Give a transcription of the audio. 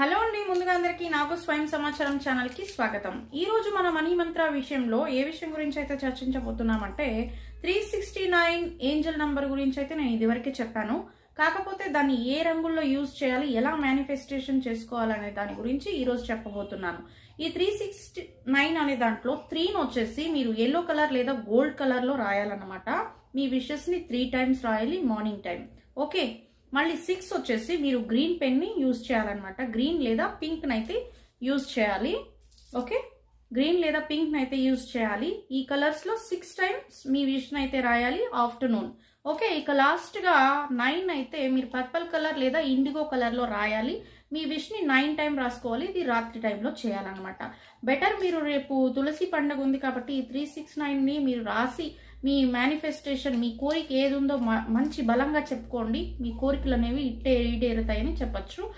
Hello అండి ముందుగా అందరికీ నాకు స్వయం సమాచారం ఛానల్కి స్వాగతం. ఈ రోజు మన మనీ మంత్ర విషయంలో ఏ విషయం గురించి అయితే చర్చించబోతున్నామంటే three sixty nine angel number గురించి అయితే నేను ఇదివరకే చెప్పాను. కాకపోతే దాన్ని ఏ రంగుల్లో యూజ్ చేయాలి ఎలా మేనిఫెస్టేషన్ చేసుకోవాలనే దాని గురించి ఈ రోజు చెప్పబోతున్నాను. ఈ త్రీ సిక్స్టీ నైన్ అనే దాంట్లో త్రీని వచ్చేసి మీరు ఎల్లో కలర్ లేదా గోల్డ్ కలర్లో రాయాలన్నమాట. మీ విషెస్ని త్రీ టైమ్స్ రాయాలి మార్నింగ్ టైం ఓకే మళ్ళీ సిక్స్ వచ్చేసి మీరు గ్రీన్ పెన్ని యూజ్ చేయాలన్నమాట. గ్రీన్ లేదా పింక్ని అయితే యూజ్ చేయాలి. ఓకే గ్రీన్ లేదా పింక్ని అయితే యూజ్ చేయాలి. ఈ కలర్స్లో సిక్స్ టైమ్స్ మీ విష్ అయితే రాయాలి. ఆఫ్టర్నూన్ ఓకే ఇక లాస్ట్గా నైన్ అయితే మీరు పర్పుల్ కలర్ లేదా ఇండిగో కలర్లో రాయాలి. మీ విష్ని నైన్ టైం రాసుకోవాలి. ఇది రాత్రి టైంలో చేయాలన్నమాట. బెటర్ మీరు రేపు తులసి పండుగ ఉంది కాబట్టి ఈ త్రీ సిక్స్ నైన్ని మీరు రాసి మీ మేనిఫెస్టేషన్ మీ కోరిక ఏది ఉందో మ- మంచి బలంగా చెప్పుకోండి. మీ కోరికలు అనేవి ఇట్టే ఈడేరుతాయని చెప్పొచ్చు.